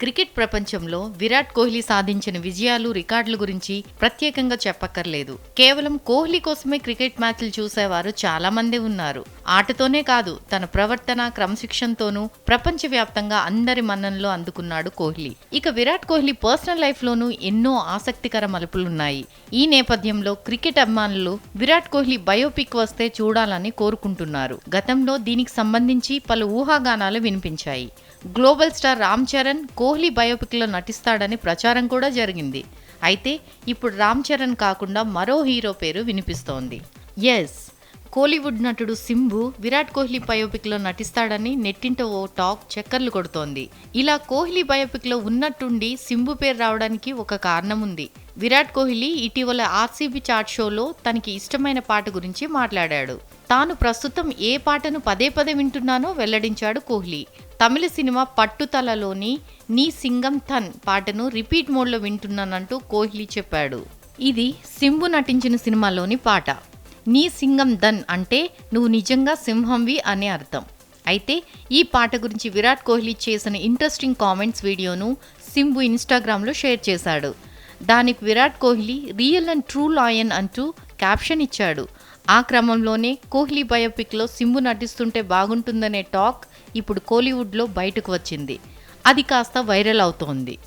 Cricket ప్రపంచంలో విరాట్ కోహ్లీ సాధించిన విజయాలు రికార్డుల గురించి ప్రత్యేకంగా చెప్పక్కర్లేదు. కేవలం కోహ్లీ కోసమే క్రికెట్ మ్యాచ్లు చూసేవారు చాలా మంది ఉన్నారు. ఆటతోనే కాదు తన ప్రవర్తన క్రమశిక్షణతోనూ ప్రపంచవ్యాప్తంగా అందరి మన్ననలో అందుకున్నాడు కోహ్లీ. ఇక విరాట్ కోహ్లీ పర్సనల్ లైఫ్లోనూ ఎన్నో ఆసక్తికర మలుపులున్నాయి. ఈ నేపథ్యంలో క్రికెట్ అభిమానులు విరాట్ కోహ్లీ బయోపిక్ వస్తే చూడాలని కోరుకుంటున్నారు. గతంలో దీనికి సంబంధించి పలు ఊహాగానాలు వినిపించాయి. గ్లోబల్ స్టార్ రామ్ చరణ్ కోహ్లీ బయోపిక్లో నటిస్తాడని ప్రచారం కూడా జరిగింది. అయితే ఇప్పుడు రామ్ చరణ్ కాకుండా మరో హీరో పేరు వినిపిస్తోంది. ఎస్. కోలీవుడ్ నటుడు సింబు విరాట్ కోహ్లీ బయోపిక్లో నటిస్తాడని నెట్టింట ఓ టాక్ చక్కర్లు కొడుతోంది. ఇలా కోహ్లీ బయోపిక్లో ఉన్నట్టుండి సింబు పేరు రావడానికి ఒక కారణం ఉంది విరాట్ కోహ్లీ ఇటీవల ఆర్సీబీ చాట్ షోలో తనకి ఇష్టమైన పాట గురించి మాట్లాడాడు. తాను ప్రస్తుతం ఏ పాటను పదే పదే వింటున్నానో వెల్లడించాడు కోహ్లీ. తమిళ సినిమా పట్టుతలలోని నీ సింగం థన్ పాటను రిపీట్ మోడ్లో వింటున్నానంటూ కోహ్లీ చెప్పాడు. ఇది సింబు నటించిన సినిమాలోని పాట. నీ సింగం దన్ అంటే నువ్వు నిజంగా సింహంవి అనే అర్థం. అయితే ఈ పాట గురించి విరాట్ కోహ్లీ చేసిన ఇంట్రెస్టింగ్ కామెంట్స్ వీడియోను సింబు ఇన్స్టాగ్రామ్లో షేర్ చేశాడు. దానికి Virat Kohli real and true lion అంటూ క్యాప్షన్ ఇచ్చాడు. ఆ క్రమంలోనే కోహ్లీ బయోపిక్లో సింబు నటిస్తుంటే బాగుంటుందనే టాక్ ఇప్పుడు కోలీవుడ్లో బయటకు వచ్చింది. అది కాస్త వైరల్ అవుతోంది.